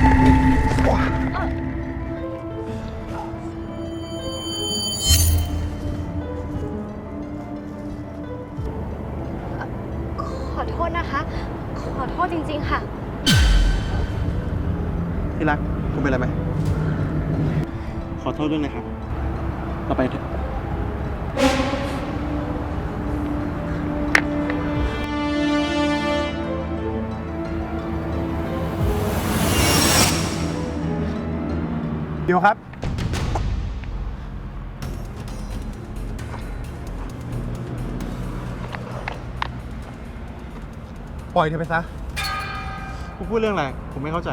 ขอโทษนะคะ ขอโทษจริง ๆ ค่ะ ที่รัก คุณเป็นอะไรไหม ขอโทษด้วยนะครับ เราไปเถอะ เดี๋ยวครับ ปล่อยเธอไปซะ คุณพูดเรื่องอะไร ผมไม่เข้าใจ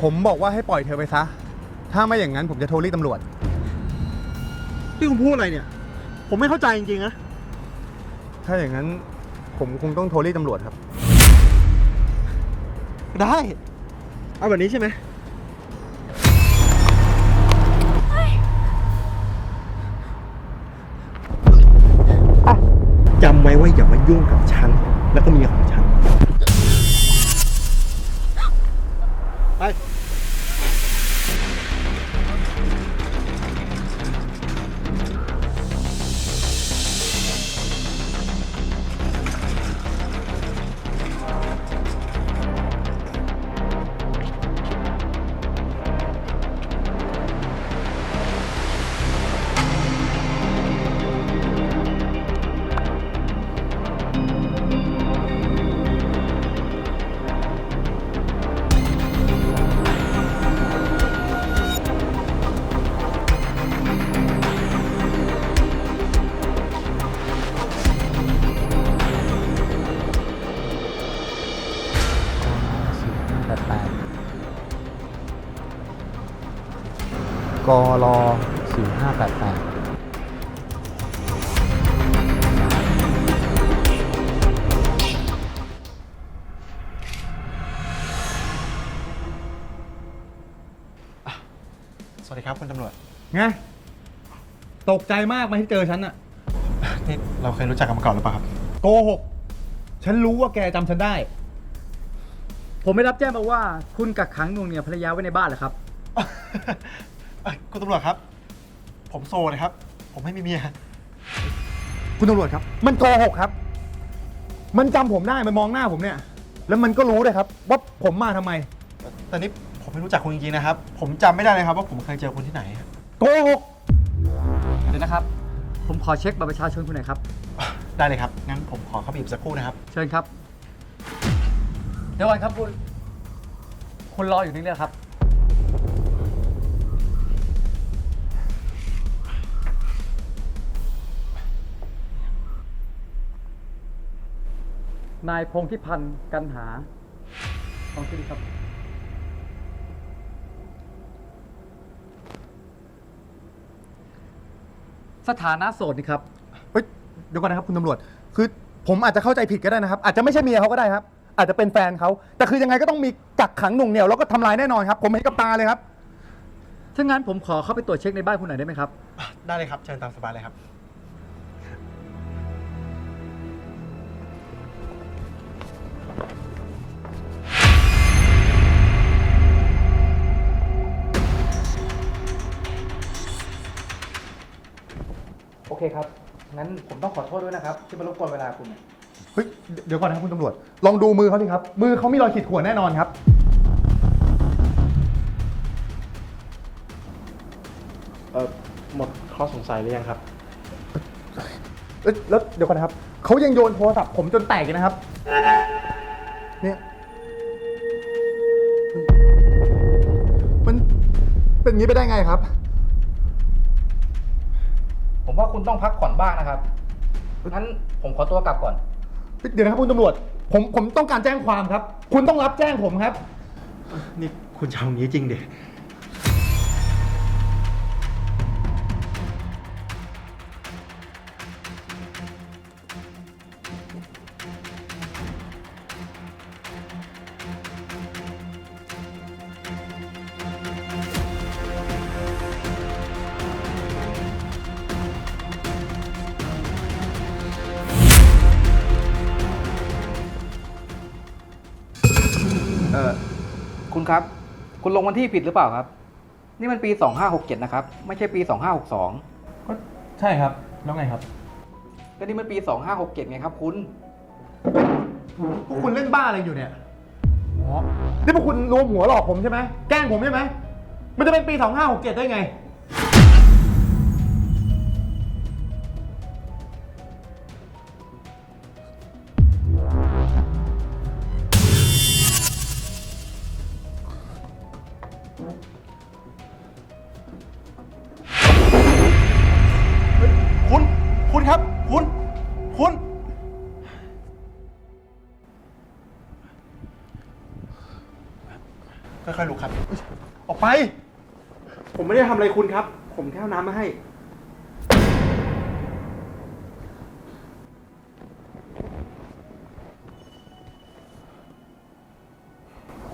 ผมบอกว่าให้ปล่อยเธอไปซะ ถ้าไม่อย่างนั้นผมจะโทรเรียกตำรวจ ที่คุณพูดอะไรเนี่ย ผมไม่เข้าใจจริงๆนะ ถ้าอย่างนั้นผมคงต้องโทรเรียกตำรวจครับ ได้ เอาแบบนี้ใช่ไหม สวัสดีครับคุณตำรวจ ไงตกใจมากไหมาที่เจอฉันอะนี่เราเคยรู้จักกันมาก่อนหรือเปล่าครับ โกหก ฉันรู้ว่าแกจำฉันได้ ผมไม่รับแจ้งมาว่าคุณกักขังหน่วงเหนี่ยวภรรยาไว้ในบ้านเหรอครับ เอ้ยคุณตำรวจครับ ผมโซนะครับ ผมไม่มีเมีย คุณตำรวจครับ มันโกหกครับ มันจำผมได้ มันมองหน้าผมเนี่ย แล้วมันก็รู้เลยครับ ว่าผมมาทำไม แต่นี่ ผมไม่รู้จักคุณจริงๆนะครับ ผมจำไม่ได้เลยครับว่าผมเคยเจอคุณที่ไหนโกหกเดี๋ยวนะครับ ผมขอเช็คบัตรประชาชนคุณหน่อยครับ ได้เลยครับงั้นผมขอเข้าไปหยิบสักครู่นะครับ เชิญครับ เดี๋ยวก่อนครับคุณ คุณรออยู่นี่เลยครับ นายพงษ์ทิพันธ์กันหาลองชื่อดีครับ สถานะโสดนี่ครับเฮ้ยเดี๋ยวก่อนนะครับคุณตำรวจ คือผมอาจจะเข้าใจผิดก็ได้นะครับ อาจจะไม่ใช่เมียเขาก็ได้ครับ อาจจะเป็นแฟนเขาแต่คือยังไงก็ต้องมีกักขังหน่วงเหนี่ยวแล้วก็ทำลายแน่นอนครับ ผมเห็นกับตาเลยครับ ถ้างั้นผมขอเข้าไปตรวจเช็คในบ้านคุณหน่อยได้ไหมครับ ได้เลยครับ เชิญตามสบายเลยครับ เคครับ งั้นผมต้องขอโทษด้วยนะครับ ที่มารบกวนเวลาคุณ เฮ้ยเดี๋ยวก่อนนะครับคุณตำรวจ ลองดูมือเขาสิครับ มือเขามีรอยขีดข่วนแน่นอนครับ เออหมดข้อสงสัยหรือยังครับ เอ้ยแล้วเดี๋ยวก่อนนะครับ เขายังโยนโทรศัพท์ผมจนแตกเลยนะครับ เนี่ย มันเป็นอย่างนี้ไปได้ไงครับ ผมว่าคุณต้องพักผ่อนบ้างนะครับงั้นผมขอตัวกลับก่อน เดี๋ยวนะครับคุณตำรวจ ผมผมต้องการแจ้งความครับ คุณต้องรับแจ้งผมครับ นี่คุณจะเอาอย่างนี้จริงดิเอ คุณครับคุณลงวันที่ผิดหรือเปล่าครับ นี่มันปี 2567 นะครับ ไม่ใช่ปี 2562 ก็ใช่ครับ แล้วไงครับ ก็นี่มันปี 2567ไงครับ คุณ พวกคุณเล่นบ้าอะไรอยู่เนี่ยอ๋อนี่พวกคุณรวมหัวหลอกผมใช่ไหม แกล้งผมใช่ไหม มันจะเป็นปี 2567 ได้ไง อะไรคุณครับ ผมแค่เอาน้ำมาให้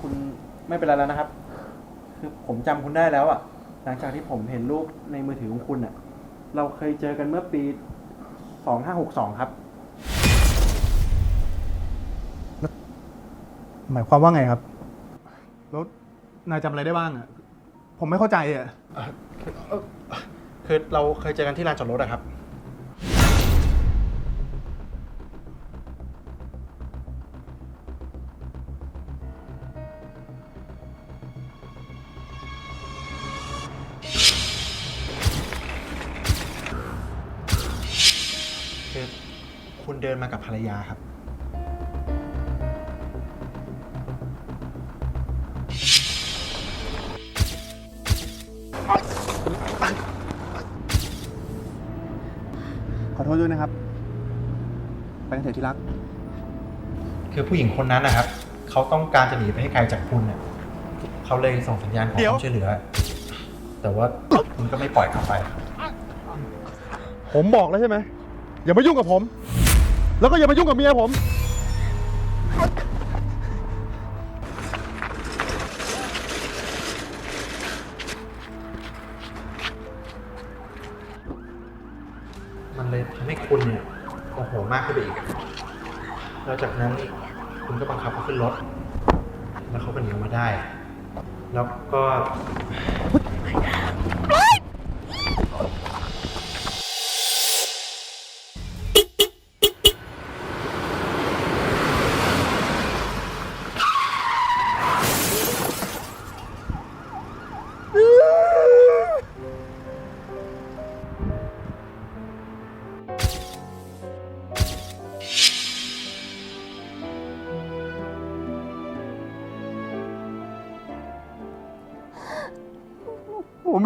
คุณไม่เป็นไรแล้วนะครับ คือผมจำคุณได้แล้วอะหลังจากที่ผมเห็นรูปในมือถือของคุณอะเราเคยเจอกันเมื่อปี 2562 ครับ หมายความว่าไงครับ แล้วนายจำอะไรได้บ้างอะ ผมไม่เข้าใจอะคือเราเคยเจอกันที่ลานจอดรถอะครับ คือคุณเดินมากับภรรยาครับ ขอโทษด้วยนะครับ ไปกันเถอะที่รัก คือผู้หญิงคนนั้นนะครับ เขาต้องการจะหนีไปให้ไกลจากคุณเนี่ยเขาเลยส่งสัญญาณขอเดี๋ยวความช่วยเหลือ แต่ว่าคุณก็ไม่ปล่อยเขาไป ผมบอกแล้วใช่ไหมอย่ามายุ่งกับผม แล้วก็อย่ามายุ่งกับเมียผม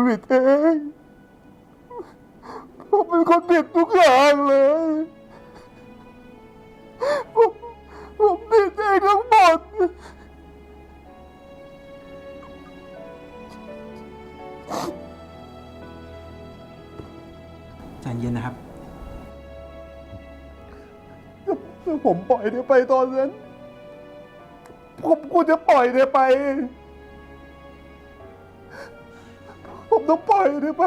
ผมไม่ผิดเองผมเป็นคนผิดทุกอย่างเลยผมผมผิดเองทั้งหมดใจเย็นนะครับ ถ้าผมปล่อยเธอไปตอนนั้น ผมควรจะปล่อยเธอไป ต้องปล่อยเธอไป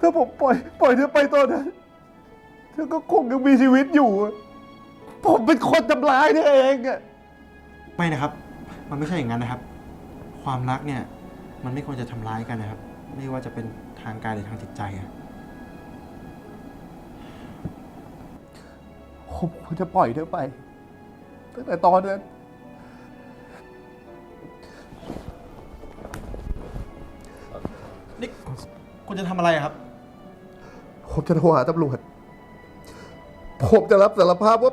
ถ้าผมปล่อย ปล่อยเธอไปตอนนั้นเธอก็คงยังมีชีวิตอยู่อะผมเป็นคนทำร้ายเธอเองอะไม่นะครับ มันไม่ใช่อย่างนั้นนะครับ ความรักเนี่ย มันไม่ควรจะทำร้ายกันนะครับ ไม่ว่าจะเป็นทางกายหรือทางจิตใจอะผมควรจะปล่อยเธอไปตั้งแต่ตอนนั้นนี่ คุณจะทำอะไรอะครับ ผมจะโทรหาตำรวจ ผมจะรับสารภาพว่า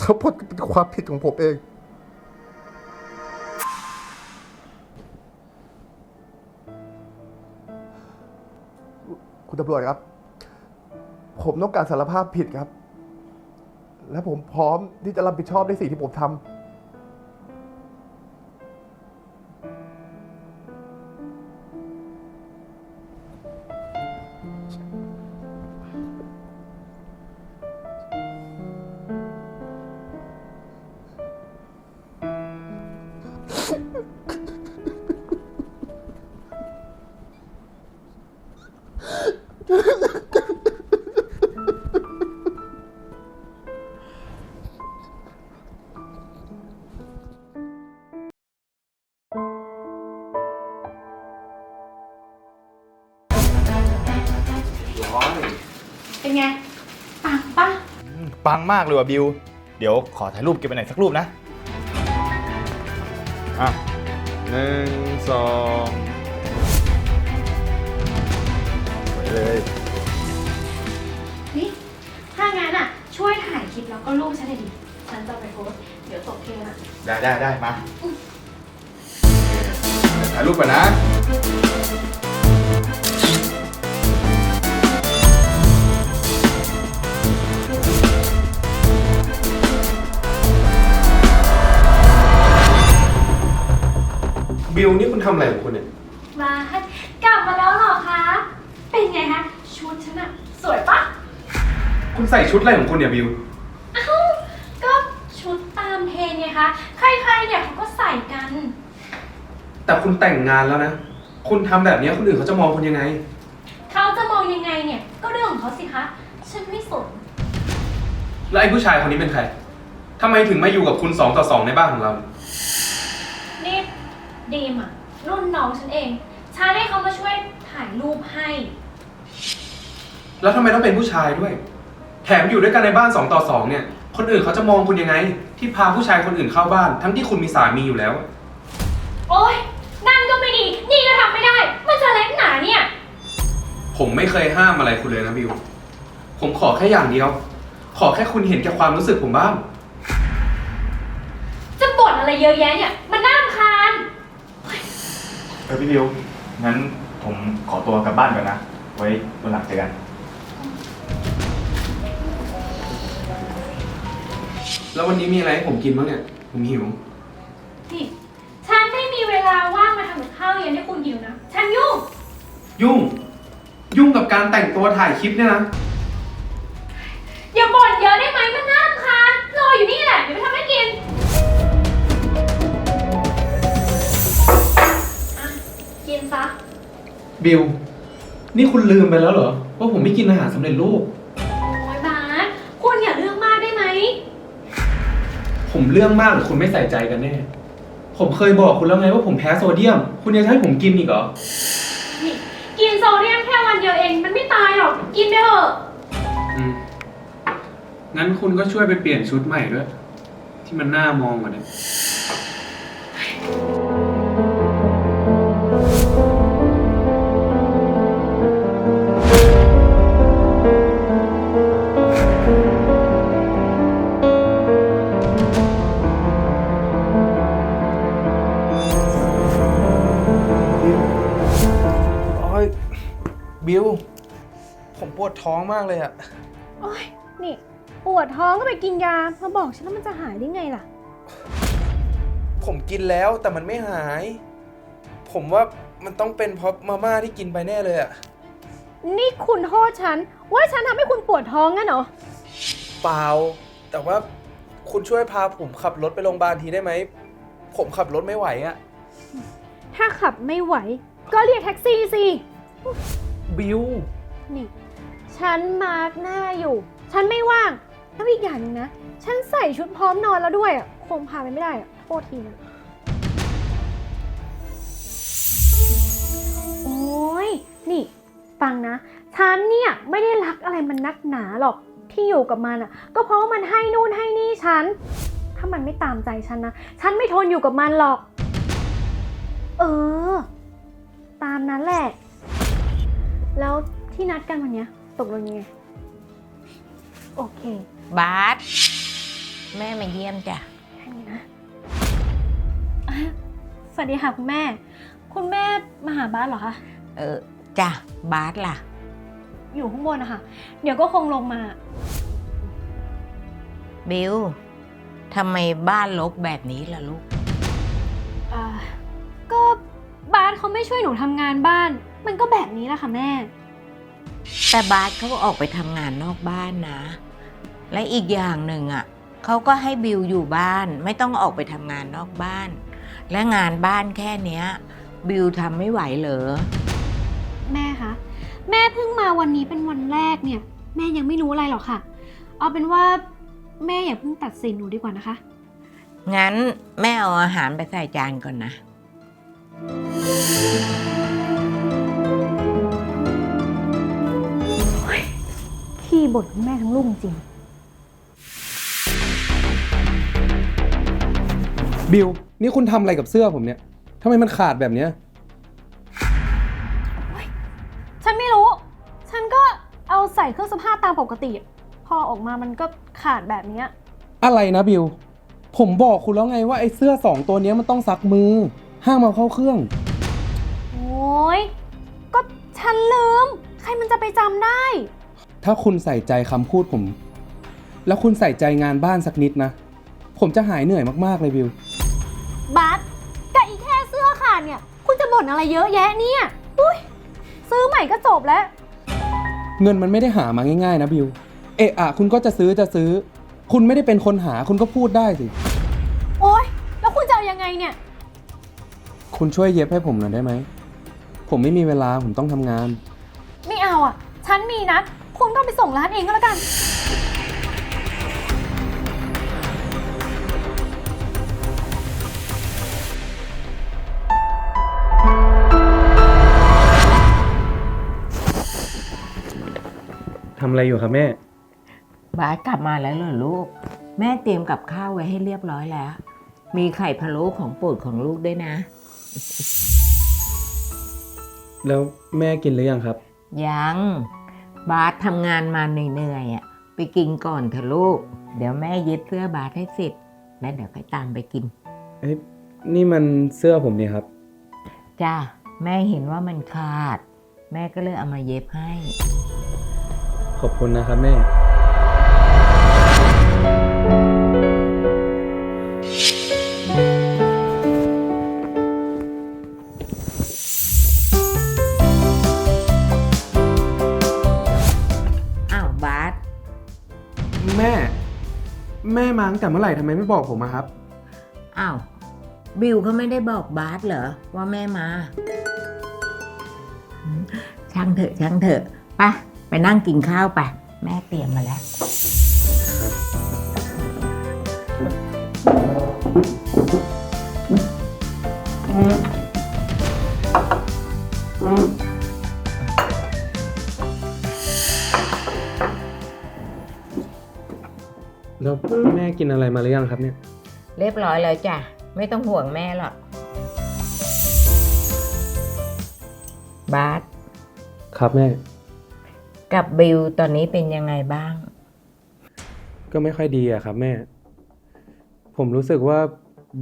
ทั้งหมดเป็นความผิดของผมเอง คุณตำรวจครับ ผมต้องการสารภาพผิดครับ และผมพร้อมที่จะรับผิดชอบในสิ่งที่ผมทำ ปังมากเลยว่ะบิว เดี๋ยวขอถ่ายรูปเก็บไปไหนอยสักรูปนะ อะหนึ่งสองสวยเลย นี่ ถ้างั้นอะ ช่วยถ่ายคลิปแล้วก็รูปฉันหน่อยดิ ฉันจะเอาไปโพสต์เดี๋ยวตกเทรนด์อะ ได้ได้ได้มาเดี๋ยวถ่ายรูปก่อนนะ บิวนี่คุณทำอะไรของคุณเนี่ยมากลับมาแล้วเหรอคะ เป็นไงคะ ชุดฉันอะสวยปะคุณใส่ชุดอะไรของคุณเนี่ยบิว เอ้าก็ชุดตามเทรนด์ไงคะ ใครๆเนี่ยเขาก็ใส่กัน แต่คุณแต่งงานแล้วนะ คุณทำแบบนี้คนอื่นเขาจะมองคุณยังไง เขาจะมองยังไงเนี่ย ก็เรื่องของเขาสิคะ ฉันไม่สน แล้วไอ้ผู้ชายคนนี้เป็นใครทำไมถึงมาอยู่กับคุณสองต่อสองในบ้านของเรา นี่ ดีมอะรุ่นน้องฉันเองฉันให้เขามาช่วยถ่ายรูปให้ แล้วทำไมต้องเป็นผู้ชายด้วย แถมอยู่ด้วยกันในบ้านสองต่อสองเนี่ย คนอื่นเขาจะมองคุณยังไง ที่พาผู้ชายคนอื่นเข้าบ้าน ทั้งที่คุณมีสามีอยู่แล้ว โอ๊ยนั่นก็ไม่ดี นี่ก็ทำไม่ได้ มันจะเล็กหนาเนี่ย ผมไม่เคยห้ามอะไรคุณเลยนะบิว ผมขอแค่อย่างเดียว ขอแค่คุณเห็นแก่ความรู้สึกผมบ้าง จะบ่นอะไรเยอะแยะเนี่ย มันน่ารำคาญเออพี่บิวงั้นผมขอตัวกลับบ้านก่อนนะ ไว้วันหลังเจอกัน แล้ววันนี้มีอะไรให้ผมกินบ้างเนี่ย ผมหิว นี่ฉันไม่มีเวลาว่างมาทำกับข้าวเย็นให้คุณหิวนะ ฉันยุ่ง ยุ่ง ยุ่งกับการแต่งตัวถ่ายคลิปเนี่ยนะ อย่าบ่นเยอะได้ไหมมันน่ารำคาญรออยู่นี่แหละ เดี๋ยวไปทำให้กิน บิลนี่คุณลืมไปแล้วเหรอ ว่าผมไม่กินอาหารสำเร็จรูป โอ้ยบาสคุณอย่าเรื่องมากได้ไหม ผมเรื่องมากหรือคุณไม่ใส่ใจกันแน่ ผมเคยบอกคุณแล้วไงว่าผมแพ้โซเดียม คุณยังจะให้ผมกินอีกเหรอ นี่กินโซเดียมแค่วันเดียวเอง มันไม่ตายหรอก กินไปเถอะ อืม งั้นคุณก็ช่วยไปเปลี่ยนชุดใหม่ด้วย ที่มันน่ามองกว่านี้ บิว ผมปวดท้องมากเลยอะโอ๊ยนี่ ปวดท้องก็ไปกินยามาบอกฉันแล้วมันจะหายได้ไงล่ะ ผมกินแล้วแต่มันไม่หาย ผมว่ามันต้องเป็นเพราะมาม่าที่กินไปแน่เลยอะนี่คุณโทษฉัน ว่าฉันทำให้คุณปวดท้องงั้นเหรอ เปล่า แต่ว่าคุณช่วยพาผมขับรถไปโรงพยาบาลทีได้ไหม ผมขับรถไม่ไหวอะ ถ้าขับไม่ไหว ก็เรียกแท็กซี่สิ บิว นี่ ฉันมาร์กหน้าอยู่ ฉันไม่ว่าง แล้วอีกอย่างหนึงนะ ฉันใส่ชุดพร้อมนอนแล้วด้วยอะ คงพาไปไม่ได้อะ โทษทีนะ โอ้ย นี่ ฟังนะ ฉันเนี่ยไม่ได้รักอะไรมันนักหนาหรอก ที่อยู่กับมันอะ ก็เพราะว่ามันให้นู่นให้นี่ฉัน ถ้ามันไม่ตามใจฉันนะ ฉันไม่ทนอยู่กับมันหรอก เออ ตามนั้นแหละ แล้วที่นัดกันวันเนี้ยตกลงยังไง โอเคบาสแม่มาเยี่ยมจ้ะ แค่นี้นะอะสวัสดีค่ะคุณแม่ คุณแม่มาหาบ้านเหรอคะ เออจ้ะบาสล่ะ อยู่ข้างบนนะคะ เดี๋ยวก็คงลงมา บิวทำไมบ้านลกแบบนี้ล่ะลูก อ่าก็บ้านเขา ไม่ช่วยหนูทำงานบ้าน มันก็แบบนี้แหละค่ะแม่ แต่บาสเขาก็ออกไปทำงานนอกบ้านนะ และอีกอย่างหนึ่งอะเขาก็ให้บิวอยู่บ้าน ไม่ต้องออกไปทำงานนอกบ้าน และงานบ้านแค่เนี้ย บิวทำไม่ไหวเหรอแม่คะ แม่เพิ่งมาวันนี้เป็นวันแรกเนี่ย แม่ยังไม่รู้อะไรหรอกค่ะ เอาเป็นว่าแม่อย่าเพิ่งตัดสินหนูดีกว่านะคะ งั้นแม่เอาอาหารไปใส่จานก่อนนะ ขี้บ่นแม่ทั้งลูกจริง บิวนี่คุณทำอะไรกับเสื้อผมเนี่ยทำไมมันขาดแบบเนี้ยฉันไม่รู้ ฉันก็เอาใส่เครื่องสภาพตามปกติ พอออกมามันก็ขาดแบบเนี้ยอะไรนะบิว ผมบอกคุณแล้วไงว่าไอ้เสื้อสองตัวนี้มันต้องซักมือ ห้ามเอาเข้าเครื่อง โอ้ยก็ฉันลืม ใครมันจะไปจำได้ ถ้าคุณใส่ใจคำพูดผม แล้วคุณใส่ใจงานบ้านสักนิดนะ ผมจะหายเหนื่อยมากๆเลยบิว บัสกับอีแค่เสื้อขาดเนี่ย คุณจะบ่นอะไรเยอะแยะเนี่ยอุ้ยซื้อใหม่ก็จบแล้ว เงินมันไม่ได้หามาง่ายๆนะบิว เอะอะคุณก็จะซื้อจะซื้อ คุณไม่ได้เป็นคนหาคุณก็พูดได้สิ คุณช่วยเย็บให้ผมหน่อยได้ไหม ผมไม่มีเวลาผมต้องทำงาน ไม่เอาอะ ฉันมีนัด คุณก็ไปส่งร้านเองก็แล้วกัน ทำอะไรอยู่ครับแม่ บาสกลับมาแล้วเหรอลูก แม่เตรียมกับข้าวไว้ให้เรียบร้อยแล้ว มีไข่พะโล้ของโปรดของลูกด้วยนะ แล้วแม่กินหรือยังครับ ยัง บาสทำงานมาเหนื่อยๆอะไปกินก่อนเถอะลูก เดี๋ยวแม่เย็ดเสื้อบาสให้เสร็จ แล้วเดี๋ยวค่อยตามไปกิน เอ้ยนี่มันเสื้อผมนี่ครับ จ้าแม่เห็นว่ามันขาด แม่ก็เลยเอามาเย็บให้ ขอบคุณนะครับแม่ ม่มาตั้งแต่เมื่อไหร่ทำไมไม่บอกผมอะครับ อ้าวบิวเขาไม่ได้บอกบาสเหรอว่าแม่มาหืมช่างเถอะช่างเถอะไปไปนั่งกินข้าวไป แม่เตรียมมาแล้ว แล้วแม่กินอะไรมาหรือยังครับเนี่ย เรียบร้อยแล้วจ้ะ ไม่ต้องห่วงแม่หรอกบาสครับแม่ กับบิวตอนนี้เป็นยังไงบ้าง ก็ไม่ค่อยดีอะครับแม่ ผมรู้สึกว่า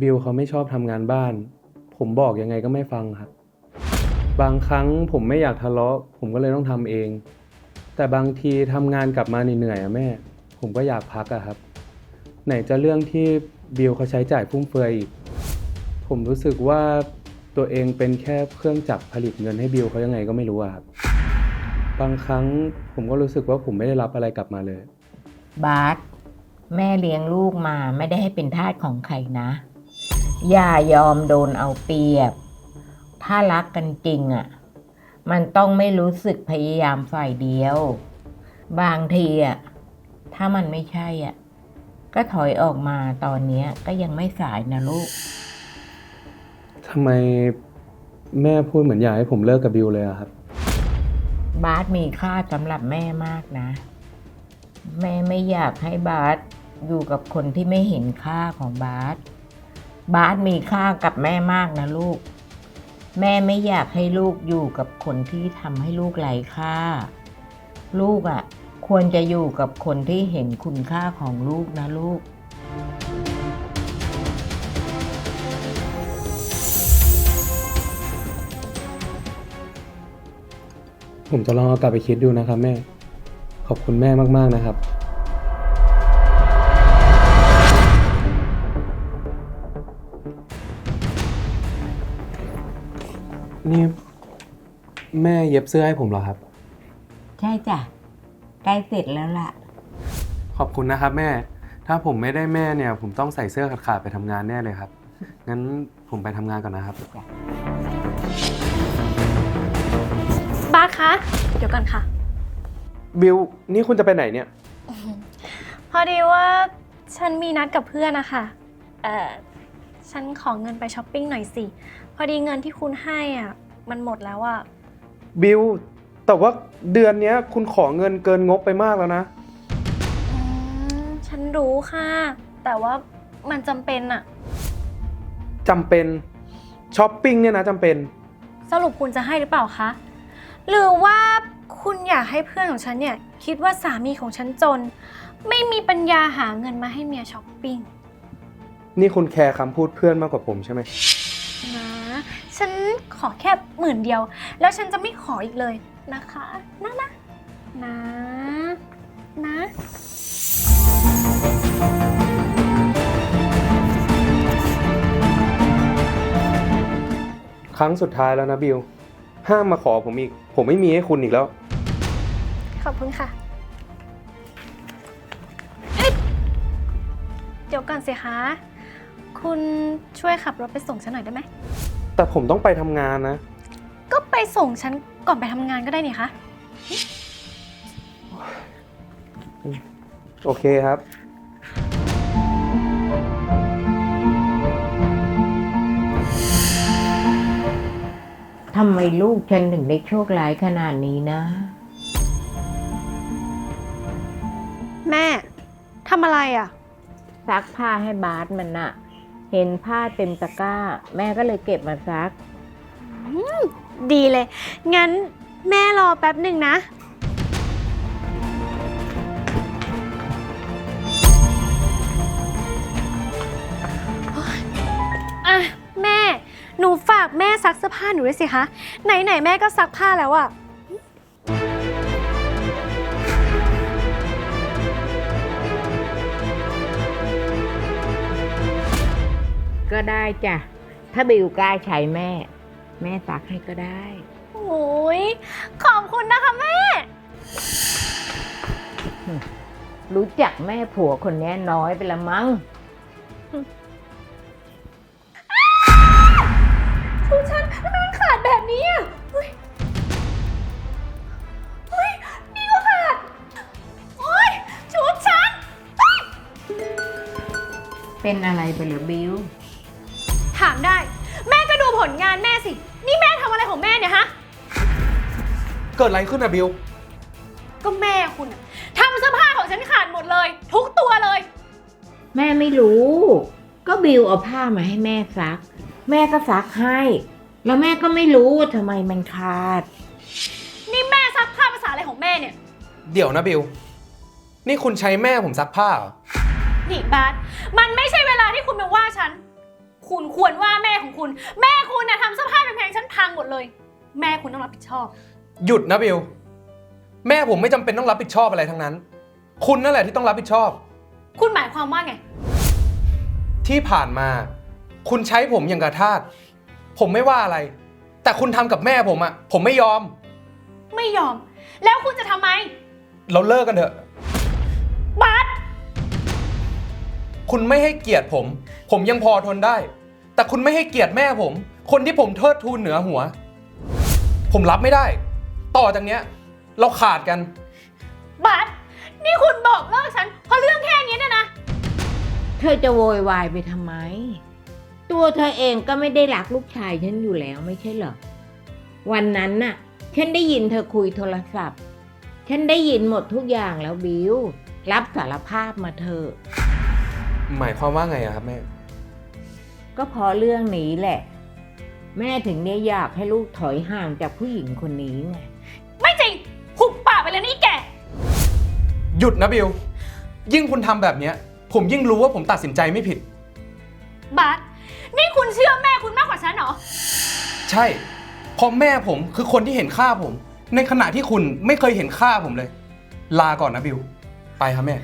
บิลเขาไม่ชอบทำงานบ้าน ผมบอกยังไงก็ไม่ฟังครับ บางครั้งผมไม่อยากทะเลาะ ผมก็เลยต้องทำเอง แต่บางทีทำงานกลับมาเหนื่อยๆอะแม่ ผมก็อยากพักอะครับ ไหนจะเรื่องที่บิลเขาใช้จ่ายฟุ่มเฟือยอีก ผมรู้สึกว่าตัวเองเป็นแค่เครื่องจักรผลิตเงินให้บิลเขายังไงก็ไม่รู้อะครับ บางครั้งผมก็รู้สึกว่าผมไม่ได้รับอะไรกลับมาเลย บาสแม่เลี้ยงลูกมาไม่ได้ให้เป็นทาสของใครนะ อย่ายอมโดนเอาเปรียบ ถ้ารักกันจริงอะ่ะ มันต้องไม่รู้สึกพยายามฝ่ายเดียว บางทีอะ่ะ ถ้ามันไม่ใช่อะ ก็ถอยออกมาตอนเนี้ยก็ยังไม่สายนะลูก ทำไมแม่พูดเหมือนอยากให้ผมเลิกกับบิวเลยอะครับ บาสมีค่าสำหรับแม่มากนะ แม่ไม่อยากให้บาสอยู่กับคนที่ไม่เห็นค่าของบาสบาสมีค่ากับแม่มากนะลูก แม่ไม่อยากให้ลูกอยู่กับคนที่ทำให้ลูกไร้ค่า ลูกอะ่ะ ควรจะอยู่กับคนที่เห็นคุณค่าของลูกนะลูก ผมจะลองเอากลับไปคิดดูนะครับแม่ ขอบคุณแม่มากๆนะครับ นี่ แม่เย็บเสื้อให้ผมเหรอครับ ใช่จ้ะ ใกล้เสร็จแล้วล่ะ ขอบคุณนะครับแม่ ถ้าผมไม่ได้แม่เนี่ย ผมต้องใส่เสื้อขาดๆไปทำงานแน่เลยครับ งั้นผมไปทำงานก่อนนะครับ บาสคะ เดี๋ยวก่อนค่ะ บิวนี่คุณจะไปไหนเนี่ย พอดีว่าฉันมีนัดกับเพื่อนนะคะ เอ่อ ฉันขอเงินไปช้อปปิ้งหน่อยสิ พอดีเงินที่คุณให้อะ มันหมดแล้วอะ บิว แต่ว่าเดือนเนี้ยคุณขอเงินเกินงบไปมากแล้วนะ อืมฉันรู้ค่ะ แต่ว่ามันจำเป็นอะจำเป็นช้อปปิ้งเนี่ยนะจำเป็น สรุปคุณจะให้หรือเปล่าคะ หรือว่าคุณอยากให้เพื่อนของฉันเนี่ย คิดว่าสามีของฉันจน ไม่มีปัญญาหาเงินมาให้เมียช้อปปิ้งนี่คุณแคร์คำพูดเพื่อนมากกว่าผมใช่ไหม นะ ฉันขอแค่หมื่นเดียว แล้วฉันจะไม่ขออีกเลย นะคะนะนะนะนะครั้งสุดท้ายแล้วนะบิลห้ามมาขอผมอีก ผมไม่มีให้คุณอีกแล้ว ขอบคุณค่ะเอ๊ะเดี๋ยวก่อนสิคะ คุณช่วยขับรถไปส่งฉันหน่อยได้ไหม แต่ผมต้องไปทำงานนะ ก็ไปส่งฉันก่อนไปทำงานก็ได้นี่คะ โอเคครับ ทำไมลูกฉันถึงได้โชคร้ายขนาดนี้นะ แม่ทำอะไรอะ ซักผ้าให้บาสมันน่ะ เห็นผ้าเต็มตะกร้า แม่ก็เลยเก็บมาซัก ดีเลย งั้นแม่รอแป๊บหนึ่งนะ อะ แม่ หนูฝากแม่ซักเสื้อผ้าหนูด้วยสิคะ ไหนๆแม่ก็ซักผ้าแล้วอะก็ได้จ้ะ ถ้าบิวกล้าใช้แม่ แม่ซักให้ก็ได้ โอ้ยขอบคุณนะคะแม่ รู้จักแม่ผัวคนนี้น้อยไปละมั้งชุดฉันทำไมมันขาดแบบนี้อะเฮ้ยเฮ้ย นี่ก็ขาด โอ๊ยชุดฉันเฮ้ยเป็นอะไรไปเหรือบิว ถามได้ แม่ก็ดูผลงานแม่สิ นี่แม่ทำอะไรของแม่เนี่ยฮะ เกิดอะไรขึ้นอะบิว ก็แม่คุณอะทำเสื้อผ้าของฉันขาดหมดเลย ทุกตัวเลย แม่ไม่รู้ ก็บิวเอาผ้ามาให้แม่ซัก แม่ก็ซักให้ แล้วแม่ก็ไม่รู้ว่าทำไมมันขาด นี่แม่ซักผ้าภาษาอะไรของแม่เนี่ย เดี๋ยวนะบิว นี่คุณใช้แม่ผมซักผ้าเหรอ นี่บาสมันไม่ใช่เวลาที่คุณมาว่าฉัน คุณควรว่าแม่ของคุณ แม่คุณนะทำเสื้อผ้าแพงๆฉันพังหมดเลย แม่คุณต้องรับผิดชอบ หยุดนะบิวแม่ผมไม่จำเป็นต้องรับผิดชอบอะไรทั้งนั้น คุณนั่นแหละที่ต้องรับผิดชอบ คุณหมายความว่าไง ที่ผ่านมา คุณใช้ผมอย่างกระทาสผมไม่ว่าอะไร แต่คุณทำกับแม่ผมอะผมไม่ยอม ไม่ยอม แล้วคุณจะทำไม เราเลิกกันเถอะบาสคุณไม่ให้เกียรติผม ผมยังพอทนได้ แต่คุณไม่ให้เกียรติแม่ผม คนที่ผมเทิดทูนเหนือหัว ผมรับไม่ได้ ต่อจากเนี้ย เราขาดกันบาสนี่คุณบอกเลิกฉันเพราะเรื่องแค่นี้เนี่ยนะ เธอจะโวยวายไปทำไม ตัวเธอเองก็ไม่ได้รักลูกชายฉันอยู่แล้วไม่ใช่เหรอ วันนั้นน่ะ ฉันได้ยินเธอคุยโทรศัพท์ ฉันได้ยินหมดทุกอย่างแล้วบิว รับสารภาพมาเถอะ หมายความว่าไงอะครับแม่ ก็เพราะเรื่องนี้แหละ แม่ถึงเนี่ยอยากให้ลูกถอยห่างจากผู้หญิงคนนี้ไงไม่จริงหุบปากไปเลยนี่แก หยุดนะบิว ยิ่งคุณทำแบบเนี้ย ผมยิ่งรู้ว่าผมตัดสินใจไม่ผิด บาสนี่คุณเชื่อแม่คุณมากกว่าฉันเหรอ ใช่เพราะแม่ผมคือคนที่เห็นค่าผม ในขณะที่คุณไม่เคยเห็นค่าผมเลย ลาก่อนนะบิว ไปครับแม่